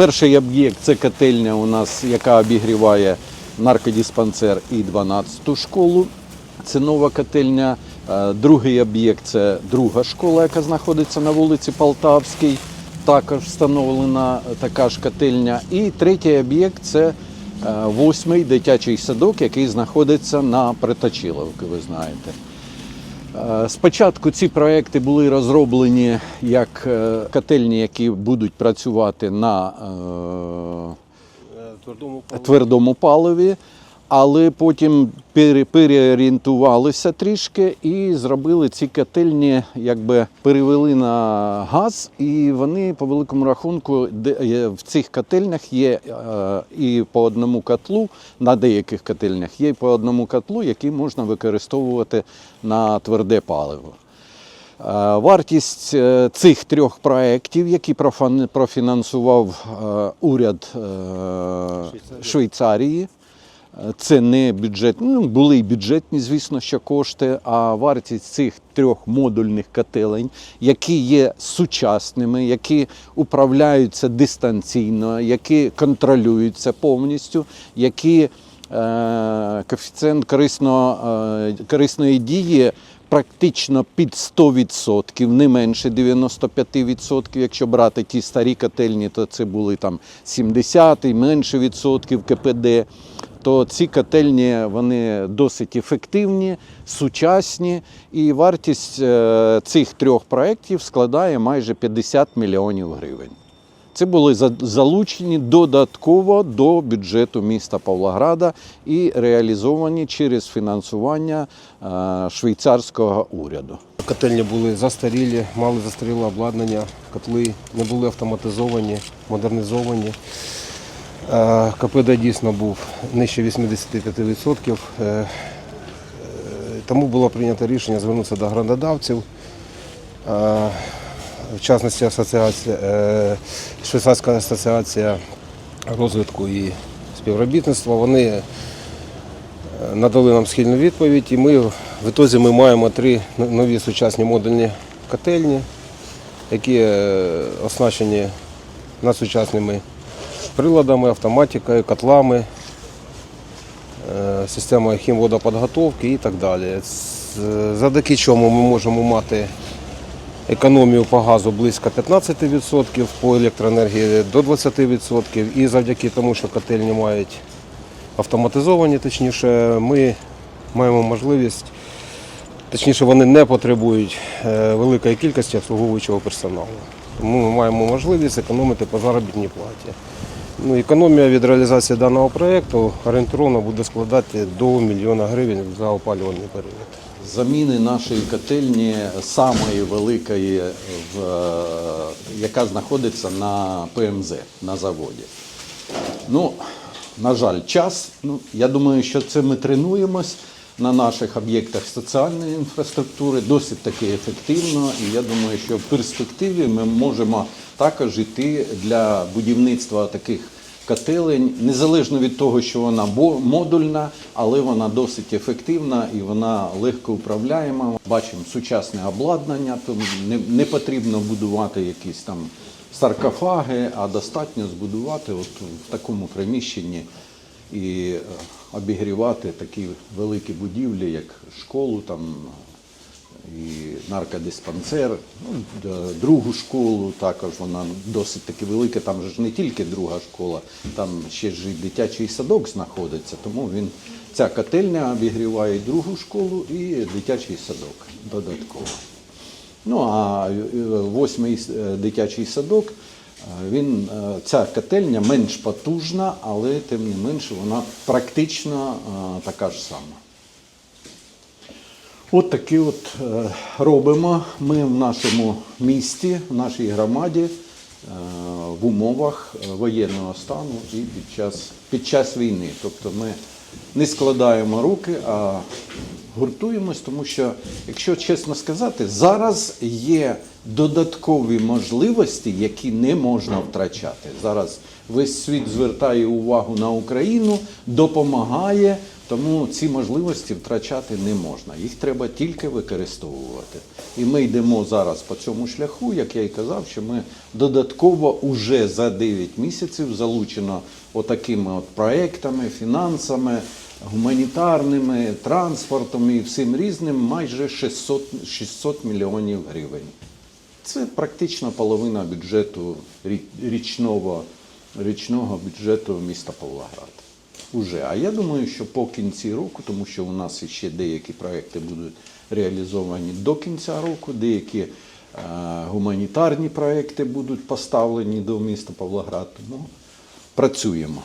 Перший об'єкт це котельня у нас, яка обігріває наркодиспансер і 12-ту школу. Це нова котельня. Е, Другий об'єкт це друга школа, яка знаходиться на вулиці Полтавській. Також встановлена така ж котельня. І третій об'єкт це е, восьмий дитячий садок, який знаходиться на Приточиловці, ви знаєте. Е, Спочатку ці проекти були розроблені як е, котельні, які будуть працювати на е, Твердому твердому паливі, але потім пере- переорієнтувалися трішки і зробили ці котельні, якби перевели на газ, і вони по великому рахунку в цих котельнях є е, і по одному котлу, на деяких котельнях є по одному котлу, який можна використовувати на тверде паливо. Е, Вартість е, цих трьох проєктів, які профінансував уряд Швейцарії, це не бюджет, ну були й бюджетні, звісно, що кошти, а вартість цих трьох модульних котелень, які є сучасними, які управляються дистанційно, які контролюються повністю, які е, коефіцієнт корисно, е, корисної дії практично під 100%, не менше 95%. Якщо брати ті старі котельні, то це були там 70 і менше відсотків КПД. То ці котельні вони досить ефективні, сучасні, і вартість е, цих трьох проєктів складає майже 50 мільйонів гривень. Це були залучені додатково до бюджету міста Павлограда і реалізовані через фінансування е, швейцарського уряду. Котельні були застарілі, мали застаріле обладнання, котли не були автоматизовані, модернізовані. Е, КПД дійсно був нижче 85%. Е, е, Тому було прийнято рішення звернутися до грандодавців. В частності асоціація, Швейцарська асоціація розвитку і співробітництва. Вони надали нам схильну відповідь, і ми в ітозі ми маємо три нові сучасні модульні котельні, які оснащені надсучасними приладами, автоматикою, котлами, е, системою хімводоподготовки і так далі. Завдяки чому ми можемо мати економію по газу близько 15%, по електроенергії до 20%. І завдяки тому, що котельні мають автоматизовані, точніше, ми маємо можливість, точніше, вони не потребують е, великої кількості обслуговуючого персоналу. Тому ми маємо можливість економити по заробітній платі. Ну, економія від реалізації даного проєкту орієнтовно буде складати до мільйона гривень за опалювальний період. Заміни нашої котельні самої великої, в, е, яка знаходиться на ПМЗ на заводі. Ну, на жаль, час. Ну, я думаю, що це ми тренуємось на наших об'єктах соціальної інфраструктури досить таки ефективно. І я думаю, що в перспективі ми можемо також йти для будівництва таких котелень, незалежно від того, що вона модульна, але вона досить ефективна і вона легко управляєма. Бачимо сучасне обладнання, тому не, не потрібно будувати якісь там саркофаги, а достатньо збудувати от в такому приміщенні і е, обігрівати такі великі будівлі, як школу, там і наркодиспансер, ну, другу школу також вона досить таки велика. Там ж не тільки друга школа, там ще ж і дитячий садок знаходиться, тому він ця котельня обігріває другу школу і дитячий садок додатково. Ну а е, восьмий е, дитячий садок, він, е, ця котельня менш потужна, але тим не менше вона практично е, така ж сама. От такі от е, робимо ми в нашому місті, в нашій громаді, е, в умовах е, воєнного стану і під час, під час війни. Тобто ми не складаємо руки, а гуртуємось, тому що, якщо чесно сказати, зараз є додаткові можливості, які не можна втрачати. Зараз весь світ звертає увагу на Україну, допомагає, Тому ці можливості втрачати не можна. Їх треба тільки використовувати. І ми йдемо зараз по цьому шляху, як я і казав, що ми додатково уже за 9 місяців залучено отакими от проектами, фінансами, гуманітарними, транспортом і всім різним майже 600, 600 мільйонів гривень. Це практично половина бюджету річного, річного бюджету міста Павлоград. Уже. А я думаю, що по кінці року, тому що у нас ще деякі проекти будуть реалізовані до кінця року, деякі е, гуманітарні проекти будуть поставлені до міста Павлоград. Тому працюємо.